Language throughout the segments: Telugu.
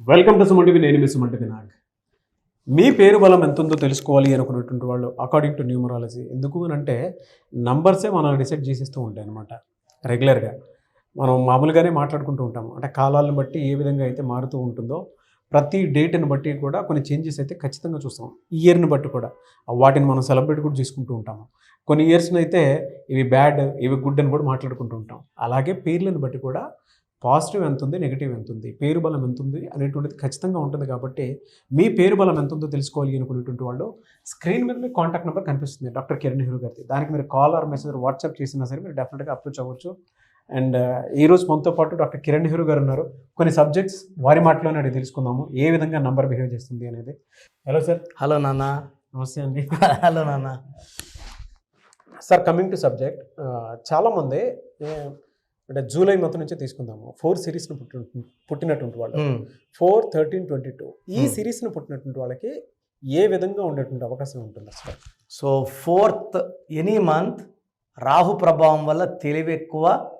వెల్కమ్ టు సుమంటివి నేను మీ సుమంటి వినాయక్ మీ పేరు బలం ఎంత ఉందో తెలుసుకోవాలి అనుకున్నటువంటి వాళ్ళు అకార్డింగ్ టు న్యూమరాలజీ ఎందుకు అని అంటే నంబర్సే మనం డిసైడ్ చేసేస్తూ ఉంటాయి అనమాట రెగ్యులర్గా మనం మామూలుగానే మాట్లాడుకుంటూ ఉంటాము. అంటే కాలాలను బట్టి ఏ విధంగా అయితే మారుతూ ఉంటుందో ప్రతి డేట్ని బట్టి కూడా కొన్ని చేంజెస్ అయితే ఖచ్చితంగా చూస్తాం ఇయర్ని బట్టి కూడా. వాటిని మనం సెలబ్రేట్ కూడా చేసుకుంటూ ఉంటాము. కొన్ని ఇయర్స్ని అయితే ఇవి బ్యాడ్ ఇవి గుడ్ అని కూడా మాట్లాడుకుంటూ ఉంటాం అలాగే పేర్లను బట్టి కూడా పాజిటివ్ ఎంత ఉంది నెగిటివ్ ఎంత ఉంది పేరు బలం ఎంత ఉంది అనేటువంటిది ఖచ్చితంగా ఉంటుంది కాబట్టి మీ పేరు బలం ఎంత ఉందో తెలుసుకోవాలి అనుకునేటువంటి వాళ్ళు స్క్రీన్ మీద మీ కాంటాక్ట్ నెంబర్ కనిపిస్తుంది డాక్టర్ కిరణ్ నెహ్రూ గారిది. దానికి మీరు కాల్ ఆర్ మెసేజ్ వాట్సాప్ చేసినా సరే మీరు డెఫినెట్గా అప్రోచ్ అవ్వచ్చు. అండ్ ఈ రోజు మనతో పాటు డాక్టర్ కిరణ్ నెహ్రూ గారు ఉన్నారు. కొన్ని సబ్జెక్ట్స్ వారి మాటలోనే అడిగి తెలుసుకుందాము. ఏ విధంగా నంబర్ బిహేవ్ చేస్తుంది అనేది. Hello sir. హలో నాన్న. నమస్తే అండి. హలో నాన్న. Sir coming to subject. చాలామంది అంటే జూలై మొత్తం నుంచే తీసుకుందాము. ఫోర్ సిరీస్ని పుట్టి పుట్టినటువంటి వాళ్ళు. ఫోర్ థర్టీన్ ట్వంటీ టూ ఈ. సిరీస్ని పుట్టినటువంటి వాళ్ళకి ఏ విధంగా ఉండేటువంటి అవకాశం ఉంటుంది అసలు? So fourth any month Rahu ప్రభావం వల్ల తెలివి ఎక్కువ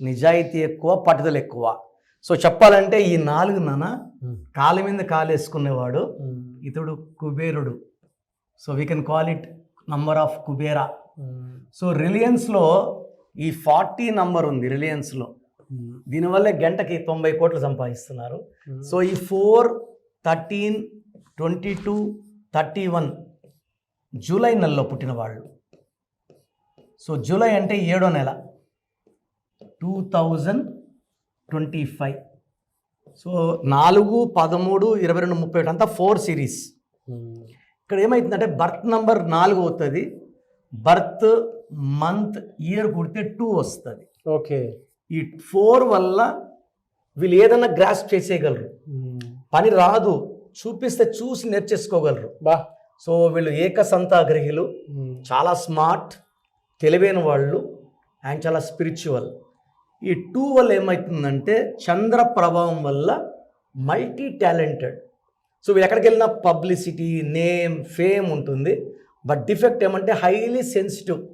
నిజాయితీ ఎక్కువ పట్టుదల ఎక్కువ. సో చెప్పాలంటే ఈ నాలుగు నాన్న కాలు మీద కాలు వేసుకునేవాడు ఇతడు కుబేరుడు. So we can call it number of Kubera. So రిలయన్స్లో ఈ ఫార్టీ నంబర్ ఉంది రిలయన్స్లో. దీనివల్ల గంటకి తొంభై కోట్లు సంపాదిస్తున్నారు. సో ఈ four thirteen twenty two thirty one July నెలలో పుట్టిన వాళ్ళు. సో జూలై అంటే ఏడో నెల. Two thousand twenty five. So నాలుగు పదమూడు ఇరవై రెండు ముప్పై ఒకటి అంతా ఫోర్ సిరీస్. ఇక్కడ ఏమవుతుందంటే బర్త్ నంబర్ నాలుగు అవుతుంది. బర్త్ మంత్ ఇయర్ కుడితే టూ వస్తుంది. ఓకే ఈ ఫోర్ వల్ల వీళ్ళు ఏదన్నా గ్రాస్ప్ చేసేయగలరు. పని రాదు చూపిస్తే చూసి నేర్చేసుకోగలరు. బా. సో వీళ్ళు ఏకసంతాగ్రహిలు చాలా స్మార్ట్ తెలివైన వాళ్ళు అండ్ చాలా స్పిరిచువల్ ఈ టూ వల్ల ఏమవుతుందంటే చంద్ర ప్రభావం వల్ల మల్టీ టాలెంటెడ్ సో వీళ్ళు ఎక్కడికి వెళ్ళినా పబ్లిసిటీ నేమ్ ఫేమ్ ఉంటుంది. బట్ డిఫెక్ట్ ఏమంటే హైలీ సెన్సిటివ్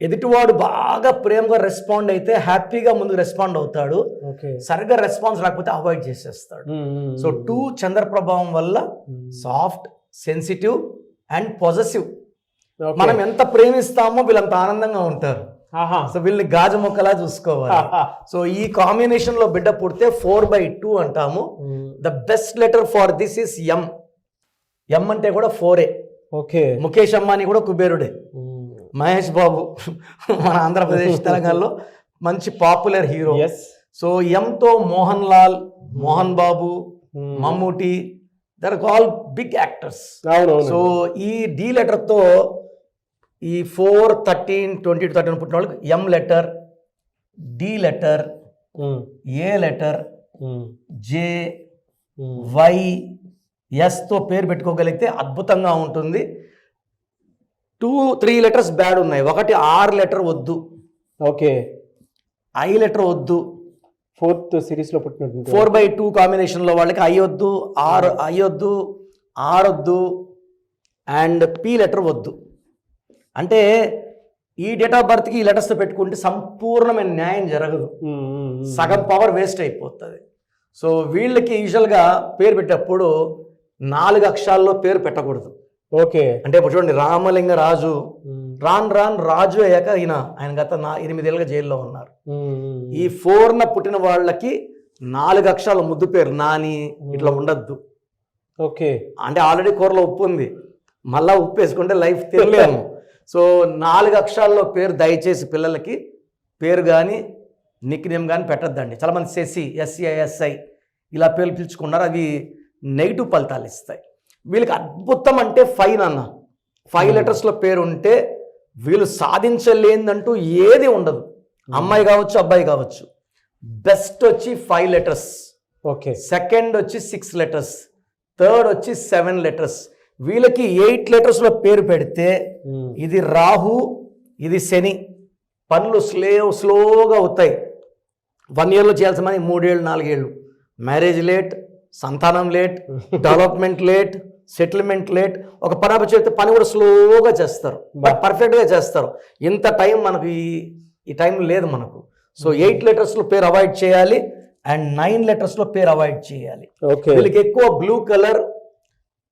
ఎదుటివాడు బాగా ప్రేమగా రెస్పాండ్ అయితే హ్యాపీగా ముందుకు రెస్పాండ్ అవుతాడు. సరిగ్గా రెస్పాన్స్ రాకపోతే అవాయిడ్ చేసేస్తాడు. సో టూ చంద్ర ప్రభావం వల్ల సాఫ్ట్ సెన్సిటివ్ అండ్ పాజిటివ్ మనం ఎంత ప్రేమిస్తామో వీళ్ళంత ఆనందంగా ఉంటారు. సో వీళ్ళని గాజు మొక్కలా చూసుకోవాలి. సో ఈ కాంబినేషన్లో బిడ్డ పుడితే ఫోర్ బై టూ అంటాము. The best letter for this is M M అంటే కూడా ఫోరే ఓకే. ముఖేష్ అంబానీ కూడా కుబేరుడే. మహేష్ బాబు మన ఆంధ్రప్రదేశ్ తెలంగాణలో మంచి పాపులర్ హీరో. ఎస్ సో ఎంతో Mohan Lal Mohan Babu Mammootty their all big actors so ఈ డి లెటర్తో ఈ ఫోర్ థర్టీన్ ట్వంటీ థర్టీన్ పుట్టిన వాళ్ళకి M letter D letter A letter J Y ఎస్తో పేరు పెట్టుకోగలిగితే అద్భుతంగా ఉంటుంది. టూ త్రీ లెటర్స్ బ్యాడ్ ఉన్నాయి. ఒకటి ఆర్ లెటర్ వద్దు. ఓకే ఐ లెటర్ వద్దు. ఫోర్త్ సిరీస్లో పుట్టినటువంటి ఫోర్ బై టూ కాంబినేషన్లో వాళ్ళకి ఐ వద్దు ఆర్ ఐ వద్దు ఆర్ వద్దు అండ్ పి లెటర్ వద్దు. అంటే ఈ డేట్ ఆఫ్ బర్త్కి ఈ లెటర్స్ పెట్టుకుంటే సంపూర్ణమైన న్యాయం జరగదు. సగం పవర్ వేస్ట్ అయిపోతుంది. సో వీళ్ళకి యూజువల్గా పేరు పెట్టేటప్పుడు నాలుగు అక్షరాల్లో పేరు పెట్టకూడదు. ఓకే. అంటే ఇప్పుడు చూడండి రామలింగ రాజు రాన్ రాన్ రాజు అయ్యాక ఈయన ఆయన గత నా ఎనిమిదేళ్ళుగా జైల్లో ఉన్నారు. ఈ ఫోర్న పుట్టిన వాళ్ళకి నాలుగు అక్షరాల ముద్దు పేరు నాని ఇట్లా ఉండద్దు. ఓకే. అంటే ఆల్రెడీ కూరలో ఉప్పు ఉంది. మళ్ళా ఉప్పు వేసుకుంటే లైఫ్ తినలేము. సో నాలుగు అక్షరాల్లో పేరు దయచేసి పిల్లలకి పేరు కానీ నిక్ నేమ్ కానీ పెట్టద్దండి. చాలామంది సెసి ఎస్సిఐఎస్ఐ ఇలా పేర్లు పిలుచుకున్నారు. అవి నెగిటివ్ ఫలితాలు ఇస్తాయి. వీళ్ళకి అద్భుతం అంటే ఫైవ్ అన్న. ఫైవ్ లెటర్స్లో పేరు ఉంటే వీళ్ళు సాధించలేదంటూ ఏది ఉండదు. అమ్మాయి కావచ్చు అబ్బాయి కావచ్చు. బెస్ట్ వచ్చి ఫైవ్ లెటర్స్. ఓకే. సెకండ్ వచ్చి సిక్స్ లెటర్స్. థర్డ్ వచ్చి సెవెన్ లెటర్స్. వీళ్ళకి ఎయిట్ లెటర్స్లో పేరు పెడితే ఇది రాహు ఇది శని. పనులు స్లో స్లోగా అవుతాయి. వన్ ఇయర్లో చేయాల్సిన మూడేళ్ళు నాలుగేళ్ళు. మ్యారేజ్ లేట్ సంతానం late development late settlement late ఒక పని అప్పు చేస్తే పని కూడా స్లోగా చేస్తారు. బట్ పర్ఫెక్ట్గా చేస్తారు. ఇంత టైం మనకు ఈ ఈ టైం లేదు మనకు. సో ఎయిట్ లెటర్స్లో పేరు అవాయిడ్ చేయాలి అండ్ నైన్ లెటర్స్లో పేరు అవాయిడ్ చేయాలి. ఓకే వీళ్ళకి ఎక్కువ blue colour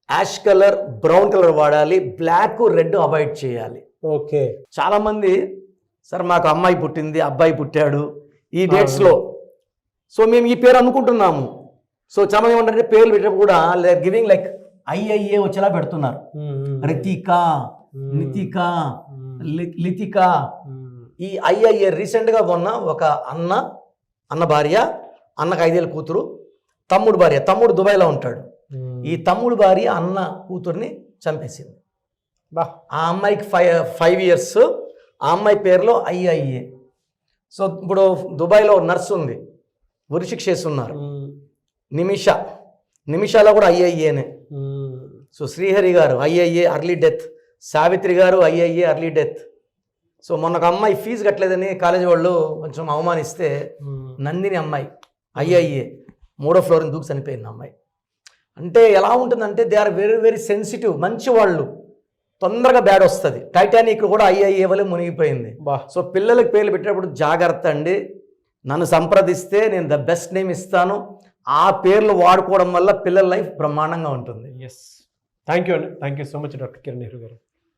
ash colour brown colour వాడాలి. బ్లాక్ రెడ్ అవాయిడ్ చేయాలి. ఓకే చాలా మంది సార్ మాకు అమ్మాయి పుట్టింది అబ్బాయి పుట్టాడు ఈ డేట్స్లో సో మేము ఈ పేరు అనుకుంటున్నాము. సో చాలా మంది ఏమంటారంటే పేర్లు పెట్టినప్పుడు కూడా గివింగ్ లైక్ ఐఐఏ వచ్చేలా పెడుతున్నారు. రితిక నితిక లితిక. ఈ ఐఐఏ రీసెంట్గా మొన్న ఒక అన్న అన్న భార్య అన్నకు ఐదేళ్ళ కూతురు తమ్ముడు భార్య తమ్ముడు దుబాయ్లో ఉంటాడు. ఈ తమ్ముడు భార్య అన్న కూతుర్ని చంపేసింది. బా. ఆ అమ్మాయికి ఫైవ్ ఫైవ్ ఇయర్స్ ఆ అమ్మాయి పేరులో ఐఐఏ. సో ఇప్పుడు దుబాయ్లో నర్స్ ఉంది. ఉరిశిక్ష చేస్తున్నారు నిమిష. నిమిషాలో కూడా ఐఐఏనే. సో శ్రీహరి గారు ఐఐఏ అర్లీ డెత్ సావిత్రి గారు ఐఐఏ అర్లీ డెత్ సో మొన్న ఒక అమ్మాయి ఫీజు కట్టలేదని కాలేజీ వాళ్ళు కొంచెం అవమానిస్తే నందిని అమ్మాయి ఐఐఏ మూడో ఫ్లోర్ని దూకి చనిపోయింది అమ్మాయి. అంటే ఎలా ఉంటుందంటే they are very very sensitive మంచి వాళ్ళు. తొందరగా బ్యాడ్ వస్తుంది. టైటానిక్ కూడా ఐఐఏ వల్ల మునిగిపోయింది. బా. సో పిల్లలకి పేర్లు పెట్టేటప్పుడు జాగ్రత్త అండి. నన్ను సంప్రదిస్తే నేను ద బెస్ట్ నేమ్ ఇస్తాను. ఆ పేర్లు వాడుకోవడం వల్ల పిల్లల లైఫ్ బ్రహ్మాండంగా ఉంటుంది. ఎస్ థ్యాంక్ యూ అండి thank you so much doctor Kiran Nehru గారు.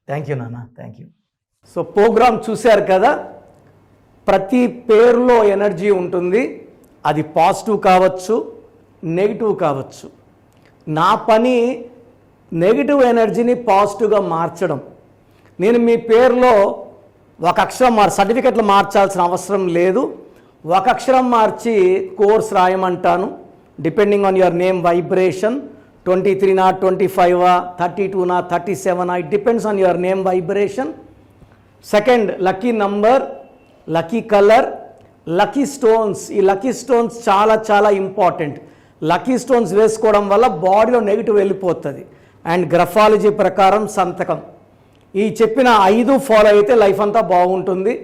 థ్యాంక్ యూ నాన్న థ్యాంక్ యూ సో ప్రోగ్రామ్ చూశారు కదా? ప్రతి పేరులో ఎనర్జీ ఉంటుంది. అది పాజిటివ్ కావచ్చు నెగిటివ్ కావచ్చు. నా పని నెగిటివ్ ఎనర్జీని పాజిటివ్గా మార్చడం. నేను మీ పేరులో ఒక అక్షరం మార్ సర్టిఫికెట్లు మార్చాల్సిన అవసరం లేదు. ఒక అక్షరం మార్చి course రాయమంటాను. Depending on your name vibration twenty త్రీనా twenty ఫైవా థర్టీ టూనా thirty సెవెనా it depends on your name vibration second lucky number lucky colour lucky stones ఈ లక్కీ స్టోన్స్ చాలా చాలా ఇంపార్టెంట్ లక్కీ స్టోన్స్ వేసుకోవడం వల్ల బాడీలో నెగిటివ్ వెళ్ళిపోతుంది. అండ్ గ్రఫాలజీ ప్రకారం సంతకం. ఈ చెప్పిన ఐదు ఫాలో అయితే లైఫ్ అంతా బాగుంటుంది.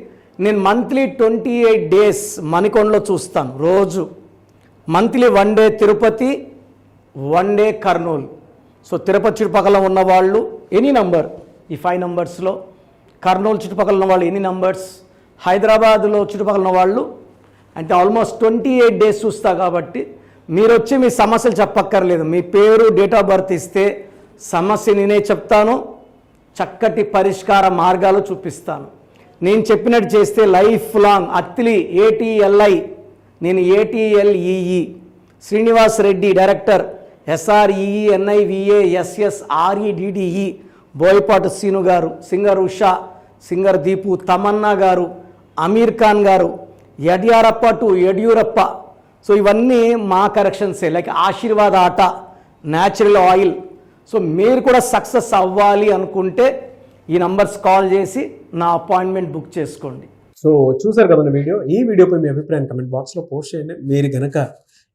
నేను మంత్లీ ట్వంటీ ఎయిట్ డేస్ మణికొండలో చూస్తాను రోజు. Monthly one day Tirupati one day Kurnool. So Tirupati చుట్టుపక్కల ఉన్న వాళ్ళు ఎనీ నంబర్ ఈ ఫైవ్ నంబర్స్లో. కర్నూలు చుట్టుపక్కల ఉన్న వాళ్ళు ఎనీ నంబర్స్. హైదరాబాద్లో చుట్టుపక్కల ఉన్న వాళ్ళు అంటే ఆల్మోస్ట్ ట్వంటీ ఎయిట్ డేస్ చూస్తా కాబట్టి మీరు వచ్చి మీ సమస్యలు చెప్పక్కర్లేదు. మీ పేరు డేట్ ఆఫ్ బర్త్ ఇస్తే సమస్య నేనే చెప్తాను. చక్కటి పరిష్కార మార్గాలు చూపిస్తాను. నేను చెప్పినట్టు చేస్తే లైఫ్ లాంగ్ అత్లీ ఏటీఎల్ఐ. నేను ATLEE. Srinivas Reddy director. SREE NIVA SS REDDE Boyapati Seenu గారు సింగర్ ఉషా సింగర్ దీపు తమన్నా గారు అమీర్ ఖాన్ గారు యడియారప్ప టు యడ్యూరప్ప. సో ఇవన్నీ మా కరెక్షన్సే లైక్ ఆశీర్వాద్ ఆట న్యాచురల్ ఆయిల్. సో మీరు కూడా సక్సెస్ అవ్వాలి అనుకుంటే ఈ నంబర్స్ కాల్ చేసి నా అపాయింట్మెంట్ బుక్ చేసుకోండి. సో చూసారు కదండి వీడియో? ఈ వీడియోపై మీ అభిప్రాయం కమెంట్ బాక్స్లో పోస్ట్ చేయండి. మీరు కనుక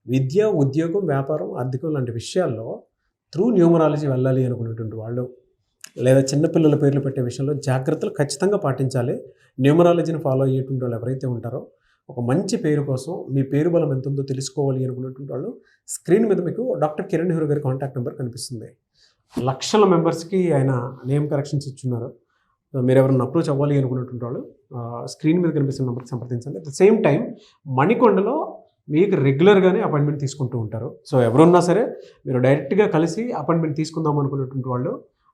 విద్య ఉద్యోగం వ్యాపారం ఆర్థికం లాంటి విషయాల్లో త్రూ న్యూమరాలజీ వెళ్ళాలి అనుకునేటువంటి వాళ్ళు లేదా చిన్నపిల్లల పేర్లు పెట్టే విషయంలో జాగ్రత్తలు ఖచ్చితంగా పాటించాలి. న్యూమరాలజీని ఫాలో అయ్యేటువంటి వాళ్ళు ఎవరైతే ఉంటారో ఒక మంచి పేరు కోసం మీ పేరు బలం ఎంత ఉందో తెలుసుకోవాలి అనుకునేటువంటి వాళ్ళు స్క్రీన్ మీద మీకు డాక్టర్ కిరణ్ హెరు గారి కాంటాక్ట్ నెంబర్ కనిపిస్తుంది. లక్షల మెంబర్స్కి ఆయన నేమ్ కరెక్షన్స్ ఇచ్చున్నారు. మీరు ఎవరైనా అప్రోచ్ అవ్వాలి అనుకున్నటువంటి వాళ్ళు స్క్రీన్ మీద కనిపిస్తున్న నెంబర్కి సంప్రదించండి. అట్ ద సేమ్ టైం మణికొండలో మీకు రెగ్యులర్గానే అపాయింట్మెంట్ తీసుకుంటూ ఉంటారు. సో ఎవరున్నా సరే మీరు డైరెక్ట్గా కలిసి అపాయింట్మెంట్ తీసుకుందాం అనుకున్నటువంటి వాళ్ళు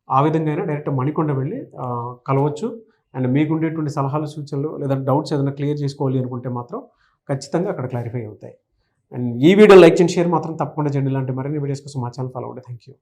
ఆ విధంగా అయినా డైరెక్ట్ మణికొండ వెళ్ళి కలవచ్చు. అండ్ మీకు ఉండేటువంటి సలహాలు సూచనలు లేదా డౌట్స్ ఏదైనా క్లియర్ చేసుకోవాలి అనుకుంటే మాత్రం ఖచ్చితంగా అక్కడ క్లారిఫై అవుతాయి. అండ్ ఈ వీడియో లైక్ చేయండి షేర్ మాత్రం తప్పకుండా చేయండి. ఇలాంటి మరిన్ని వీడియోస్ కోసం మా ఛానల్ ఫాలో అవ్వండి. Thank you